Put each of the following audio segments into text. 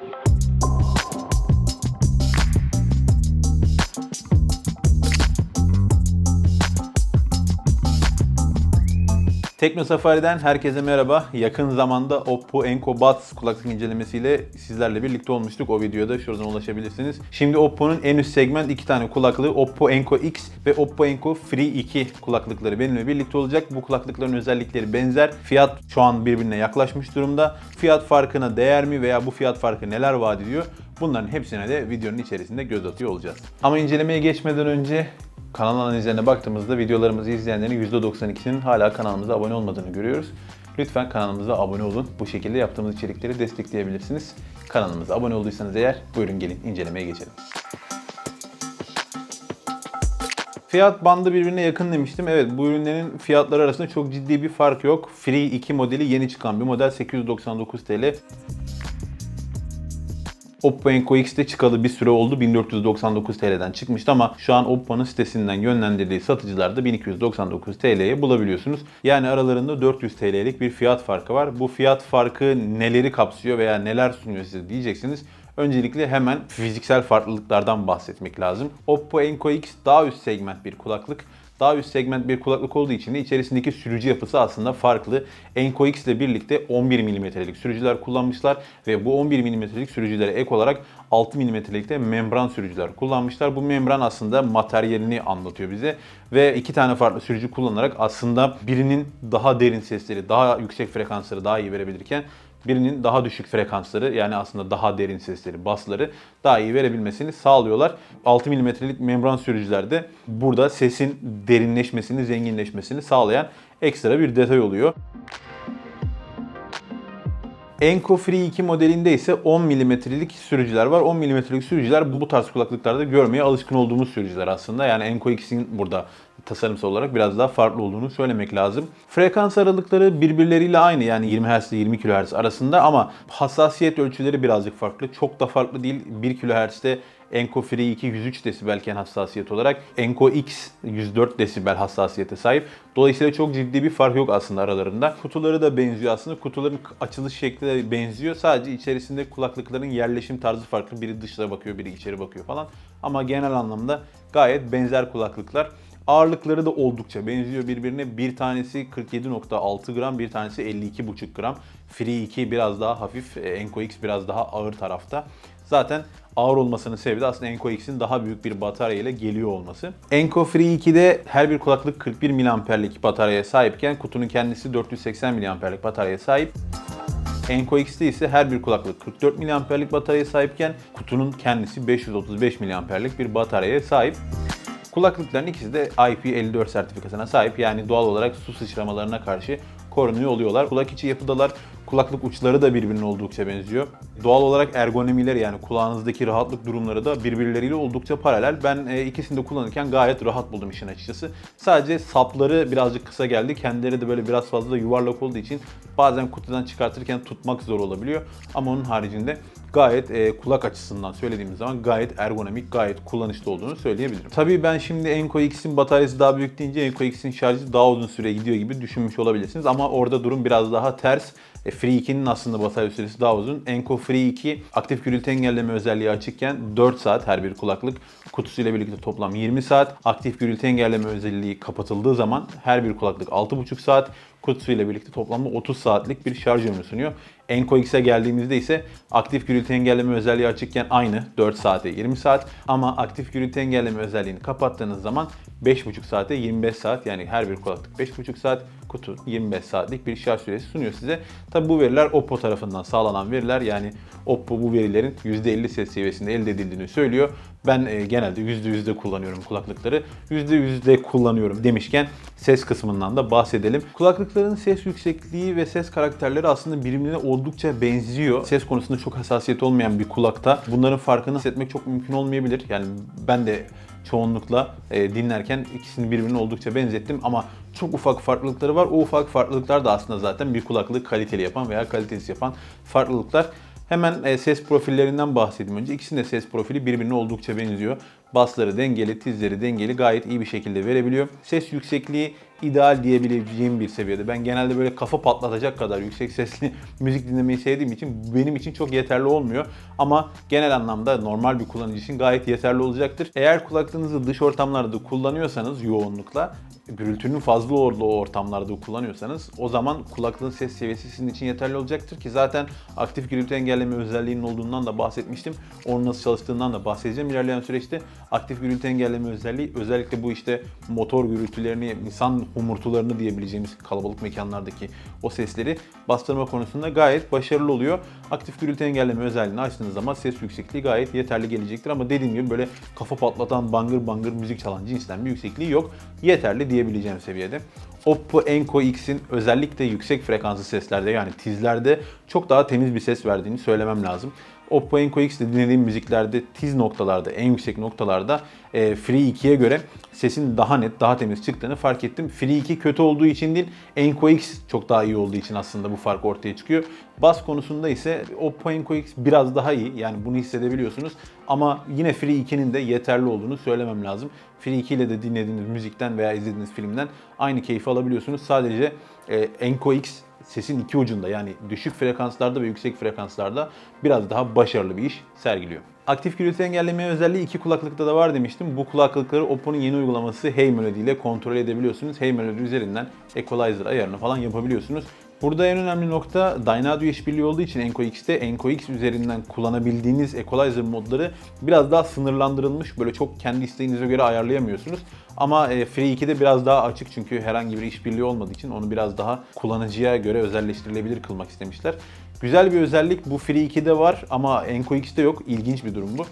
Thank you. Tekno Safari'den herkese merhaba. Yakın zamanda Oppo Enco Buds kulaklık incelemesiyle sizlerle birlikte olmuştuk. O videoda şuradan ulaşabilirsiniz. Şimdi Oppo'nun en üst segment iki tane kulaklığı Oppo Enco X ve Oppo Enco Free 2 kulaklıkları benimle birlikte olacak. Bu kulaklıkların özellikleri benzer. Fiyat şu an birbirine yaklaşmış durumda. Fiyat farkına değer mi veya bu fiyat farkı neler vaat ediyor? Bunların hepsine de videonun içerisinde göz atıyor olacağız. Ama incelemeye geçmeden önce Kanal analizlerine baktığımızda videolarımızı izleyenlerin %92'sinin hala kanalımıza abone olmadığını görüyoruz. Lütfen kanalımıza abone olun. Bu şekilde yaptığımız içerikleri destekleyebilirsiniz. Kanalımıza abone olduysanız eğer buyurun gelin incelemeye geçelim. Fiyat bandı birbirine yakın demiştim. Evet bu ürünlerin fiyatları arasında çok ciddi bir fark yok. Free 2 modeli yeni çıkan bir model 899 TL. Oppo Enco X'te çıkalı bir süre oldu. 1499 TL'den çıkmıştı ama şu an Oppo'nun sitesinden yönlendirdiği satıcılarda 1299 TL'ye bulabiliyorsunuz. Yani aralarında 400 TL'lik bir fiyat farkı var. Bu fiyat farkı neleri kapsıyor veya neler sunuyor size diyeceksiniz. Öncelikle hemen fiziksel farklılıklardan bahsetmek lazım. Oppo Enco X daha üst segment bir kulaklık. Daha üst segment bir kulaklık olduğu için de içerisindeki sürücü yapısı aslında farklı. Enco X ile birlikte 11 mm'lik sürücüler kullanmışlar ve bu 11 mm'lik sürücülere ek olarak 6 mm'lik de membran sürücüler kullanmışlar. Bu membran aslında materyalini anlatıyor bize ve iki tane farklı sürücü kullanarak aslında birinin daha derin sesleri, daha yüksek frekansları daha iyi verebilirken birinin daha düşük frekansları yani aslında daha derin sesleri, basları daha iyi verebilmesini sağlıyorlar. 6 mm'lik membran sürücülerde burada sesin derinleşmesini, zenginleşmesini sağlayan ekstra bir detay oluyor. Enco Free 2 modelinde ise 10 mm'lik sürücüler var. 10 mm'lik sürücüler bu tarz kulaklıklarda görmeye alışkın olduğumuz sürücüler aslında. Yani Enco X'in burada tasarımsal olarak biraz daha farklı olduğunu söylemek lazım. Frekans aralıkları birbirleriyle aynı yani 20 Hz ile 20 kHz arasında ama hassasiyet ölçüleri birazcık farklı. Çok da farklı değil. 1 kHz'de Enco Free 2 103 desibelken hassasiyet olarak Enco X 104 desibel hassasiyete sahip. Dolayısıyla çok ciddi bir fark yok aslında aralarında. Kutuları da benziyor aslında. Kutuların açılış şekli de benziyor. Sadece içerisinde kulaklıkların yerleşim tarzı farklı. Biri dışlara bakıyor, biri içeri bakıyor falan. Ama genel anlamda gayet benzer kulaklıklar. Ağırlıkları da oldukça benziyor birbirine. Bir tanesi 47.6 gram, bir tanesi 52.5 gram. Free 2 biraz daha hafif, e, Enco X biraz daha ağır tarafta. Zaten ağır olmasının sebebi de aslında Enco X'in daha büyük bir batarya ile geliyor olması. Enco Free 2'de her bir kulaklık 41 mAh'lik bataryaya sahipken kutunun kendisi 480 mAh'lik bataryaya sahip. Enco X'te ise her bir kulaklık 44 mAh'lik bataryaya sahipken kutunun kendisi 535 mAh'lik bir bataryaya sahip. Kulaklıkların ikisi de IP54 sertifikasına sahip yani doğal olarak su sıçramalarına karşı korunuyor oluyorlar. Kulak içi yapıdalar. Kulaklık uçları da birbirine oldukça benziyor. Doğal olarak ergonomileri yani kulağınızdaki rahatlık durumları da birbirleriyle oldukça paralel. Ben e, ikisini de kullanırken gayet rahat buldum işin açıkçası. Sadece sapları birazcık kısa geldi. Kendileri de böyle biraz fazla yuvarlak olduğu için bazen kutudan çıkartırken tutmak zor olabiliyor. Ama onun haricinde gayet e, kulak açısından söylediğimiz zaman gayet ergonomik, gayet kullanışlı olduğunu söyleyebilirim. Tabii ben şimdi Enco X'in bataryası daha büyük deyince Enco X'in şarjı daha uzun süre gidiyor gibi düşünmüş olabilirsiniz ama orada durum biraz daha ters. E, Free 2'nin aslında batarya süresi daha uzun. Enco Free 2 aktif gürültü engelleme özelliği açıkken 4 saat her bir kulaklık. Kutusuyla birlikte toplam 20 saat. Aktif gürültü engelleme özelliği kapatıldığı zaman her bir kulaklık 6,5 saat. Kutusuyla birlikte toplamda 30 saatlik bir şarj ömrü sunuyor. Enco X'e geldiğimizde ise aktif gürültü engelleme özelliği açıkken aynı 4 saate 20 saat ama aktif gürültü engelleme özelliğini kapattığınız zaman 5,5 saate 25 saat yani her bir kulaklık 5,5 saat kutu 25 saatlik bir şarj süresi sunuyor size. Tabi bu veriler Oppo tarafından sağlanan veriler yani Oppo bu verilerin %50 ses seviyesinde elde edildiğini söylüyor. Ben e, genelde %100'de kullanıyorum kulaklıkları. %100'de kullanıyorum demişken ses kısmından da bahsedelim. Kulaklıkların ses yüksekliği ve ses karakterleri aslında birbirine oldukça benziyor. Ses konusunda çok hassasiyet olmayan bir kulakta bunların farkını hissetmek çok mümkün olmayabilir. Yani ben de çoğunlukla e, dinlerken ikisini birbirine oldukça benzettim ama çok ufak farklılıkları var. O ufak farklılıklar da aslında zaten bir kulaklığı kaliteli yapan veya kalitesiz yapan farklılıklar. Hemen e, ses profillerinden bahsedeyim önce. İkisinin de ses profili birbirine oldukça benziyor. Basları dengeli, tizleri dengeli gayet iyi bir şekilde verebiliyor. Ses yüksekliği ideal diyebileceğim bir seviyede. Ben genelde böyle kafa patlatacak kadar yüksek sesli müzik dinlemeyi sevdiğim için benim için çok yeterli olmuyor. Ama genel anlamda normal bir kullanıcı için gayet yeterli olacaktır. Eğer kulaklığınızı dış ortamlarda kullanıyorsanız yoğunlukla gürültünün fazla olduğu ortamlarda kullanıyorsanız o zaman kulaklığın ses seviyesi sizin için yeterli olacaktır ki zaten aktif gürültü engelleme özelliğinin olduğundan da bahsetmiştim. Onun nasıl çalıştığından da bahsedeceğim ilerleyen süreçte. Aktif gürültü engelleme özelliği özellikle bu işte motor gürültülerini, insan humurtularını diyebileceğimiz kalabalık mekanlardaki o sesleri bastırma konusunda gayet başarılı oluyor. Aktif gürültü engelleme özelliğini açtığınız zaman ses yüksekliği gayet yeterli gelecektir ama dediğim gibi böyle kafa patlatan bangır bangır müzik çalan cinsten bir yüksekliği yok. Yeterli diyebileceğim seviyede. Oppo Enco X'in özellikle yüksek frekanslı seslerde yani tizlerde çok daha temiz bir ses verdiğini söylemem lazım. Oppo Enco X'te dinlediğim müziklerde tiz noktalarda, en yüksek noktalarda e, Free 2'ye göre sesin daha net, daha temiz çıktığını fark ettim. Free 2 kötü olduğu için değil, Enco X çok daha iyi olduğu için aslında bu fark ortaya çıkıyor. Bas konusunda ise Oppo Enco X biraz daha iyi. Yani bunu hissedebiliyorsunuz. Ama yine Free 2'nin de yeterli olduğunu söylemem lazım. Free 2 ile de dinlediğiniz müzikten veya izlediğiniz filmden aynı keyfi alabiliyorsunuz. Sadece e, Enco X sesin iki ucunda yani düşük frekanslarda ve yüksek frekanslarda biraz daha başarılı bir iş sergiliyor. Aktif gürültü engellemeye özelliği iki kulaklıkta da var demiştim. Bu kulaklıkları Oppo'nun yeni uygulaması Hey Melody ile kontrol edebiliyorsunuz. Hey Melody üzerinden equalizer ayarını falan yapabiliyorsunuz. Burada en önemli nokta Dynadio işbirliği olduğu için Enco X'te Enco X üzerinden kullanabildiğiniz equalizer modları biraz daha sınırlandırılmış. Böyle çok kendi isteğinize göre ayarlayamıyorsunuz. Ama e, Free 2'de biraz daha açık çünkü herhangi bir işbirliği olmadığı için onu biraz daha kullanıcıya göre özelleştirilebilir kılmak istemişler. Güzel bir özellik bu Free 2'de var ama Enco X'te yok. İlginç bir durum bu.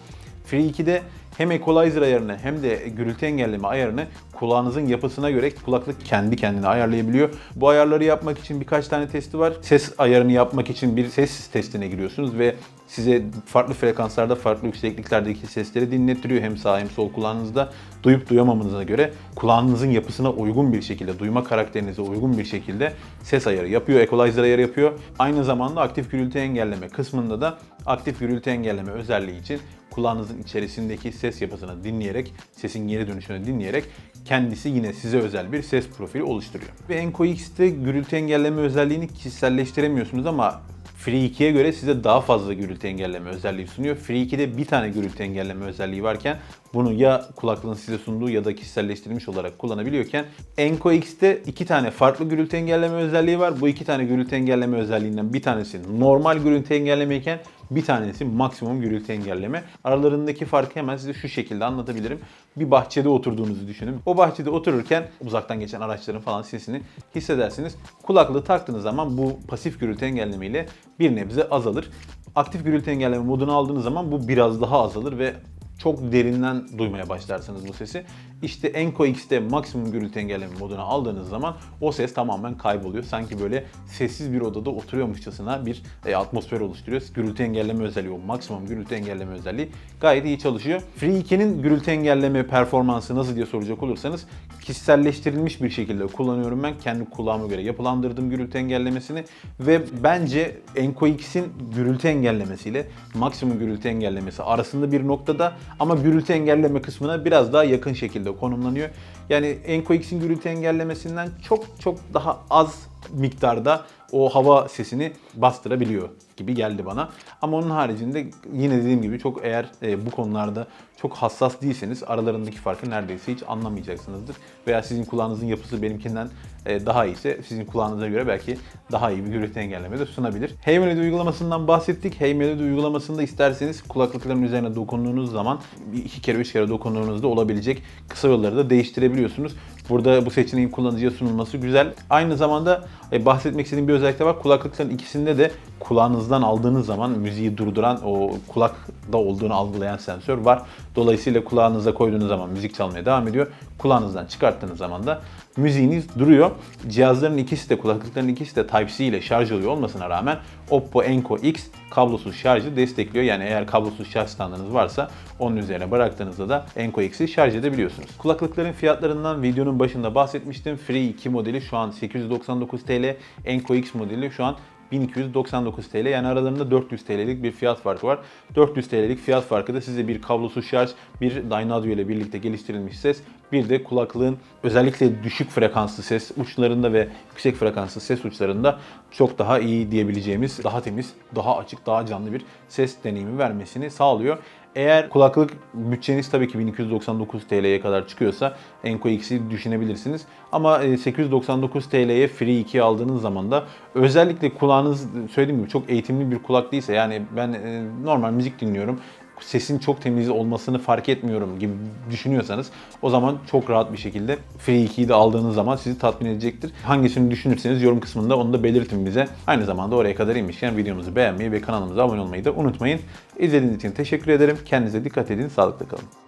Free 2'de hem equalizer ayarını hem de gürültü engelleme ayarını kulağınızın yapısına göre kulaklık kendi kendine ayarlayabiliyor. Bu ayarları yapmak için birkaç tane testi var. Ses ayarını yapmak için bir ses testine giriyorsunuz ve size farklı frekanslarda, farklı yüksekliklerdeki sesleri dinlettiriyor. Hem sağ hem sol kulağınızda duyup duyamamanıza göre kulağınızın yapısına uygun bir şekilde, duyma karakterinize uygun bir şekilde ses ayarı yapıyor, equalizer ayarı yapıyor. Aynı zamanda aktif gürültü engelleme kısmında da aktif gürültü engelleme özelliği için kulağınızın içerisindeki ses yapısını dinleyerek, sesin geri dönüşünü dinleyerek kendisi yine size özel bir ses profili oluşturuyor. Ve Enco X'te gürültü engelleme özelliğini kişiselleştiremiyorsunuz ama Free 2'ye göre size daha fazla gürültü engelleme özelliği sunuyor. Free 2'de bir tane gürültü engelleme özelliği varken bunu ya kulaklığın size sunduğu ya da kişiselleştirilmiş olarak kullanabiliyorken Enco X'te iki tane farklı gürültü engelleme özelliği var. Bu iki tane gürültü engelleme özelliğinden bir tanesi normal gürültü engellemeyken bir tanesi maksimum gürültü engelleme. Aralarındaki farkı hemen size şu şekilde anlatabilirim. Bir bahçede oturduğunuzu düşünün. O bahçede otururken uzaktan geçen araçların falan sesini hissedersiniz. Kulaklığı taktığınız zaman bu pasif gürültü engelleme ile bir nebze azalır. Aktif gürültü engelleme modunu aldığınız zaman bu biraz daha azalır ve çok derinden duymaya başlarsınız bu sesi. İşte Enco X'te maksimum gürültü engelleme moduna aldığınız zaman o ses tamamen kayboluyor. Sanki böyle sessiz bir odada oturuyormuşçasına bir e, atmosfer oluşturuyor. Gürültü engelleme özelliği, o maksimum gürültü engelleme özelliği gayet iyi çalışıyor. Free 2'nin gürültü engelleme performansı nasıl diye soracak olursanız kişiselleştirilmiş bir şekilde kullanıyorum ben. Kendi kulağıma göre yapılandırdım gürültü engellemesini ve bence Enco X'in gürültü engellemesiyle maksimum gürültü engellemesi arasında bir noktada ama gürültü engelleme kısmına biraz daha yakın şekilde konumlanıyor. Yani Enco X'in gürültü engellemesinden çok çok daha az miktarda o hava sesini bastırabiliyor gibi geldi bana. Ama onun haricinde yine dediğim gibi çok eğer e, bu konularda çok hassas değilseniz aralarındaki farkı neredeyse hiç anlamayacaksınızdır. Veya sizin kulağınızın yapısı benimkinden e, daha iyiyse sizin kulağınıza göre belki daha iyi bir gürültü engelleme de sunabilir. Hey Melody uygulamasından bahsettik. Hey Melody uygulamasında isterseniz kulaklıkların üzerine dokunduğunuz zaman iki kere üç kere dokunduğunuzda olabilecek kısa yolları da değiştirebiliyorsunuz. Burada bu seçeneğin kullanıcıya sunulması güzel. Aynı zamanda e, bahsetmek istediğim bir özellik de var. Kulaklıkların ikisinde de kulağınızdan aldığınız zaman müziği durduran o kulakta olduğunu algılayan sensör var. Dolayısıyla kulağınıza koyduğunuz zaman müzik çalmaya devam ediyor. Kulağınızdan çıkarttığınız zaman da müziğiniz duruyor. Cihazların ikisi de kulaklıkların ikisi de Type-C ile şarj oluyor olmasına rağmen Oppo Enco X kablosuz şarjı destekliyor. Yani eğer kablosuz şarj standınız varsa onun üzerine bıraktığınızda da Enco X'i şarj edebiliyorsunuz. Kulaklıkların fiyatlarından videonun başında bahsetmiştim. Free 2 modeli şu an 899 TL, Enco X modeli şu an 1299 TL yani aralarında 400 TL'lik bir fiyat farkı var. 400 TL'lik fiyat farkı da size bir kablosuz şarj, bir Dynadio ile birlikte geliştirilmiş ses Bir de kulaklığın özellikle düşük frekanslı ses uçlarında ve yüksek frekanslı ses uçlarında çok daha iyi diyebileceğimiz, daha temiz, daha açık, daha canlı bir ses deneyimi vermesini sağlıyor. Eğer kulaklık bütçeniz tabii ki 1299 TL'ye kadar çıkıyorsa Enco X'i düşünebilirsiniz. Ama e, 899 TL'ye Free 2 aldığınız zaman da özellikle kulağınız söylediğim gibi çok eğitimli bir kulak değilse yani ben e, normal müzik dinliyorum sesin çok temiz olmasını fark etmiyorum gibi düşünüyorsanız o zaman çok rahat bir şekilde Free 2'yi de aldığınız zaman sizi tatmin edecektir. Hangisini düşünürseniz yorum kısmında onu da belirtin bize. Aynı zamanda oraya kadar inmişken videomuzu beğenmeyi ve kanalımıza abone olmayı da unutmayın. İzlediğiniz için teşekkür ederim. Kendinize dikkat edin. Sağlıkla kalın.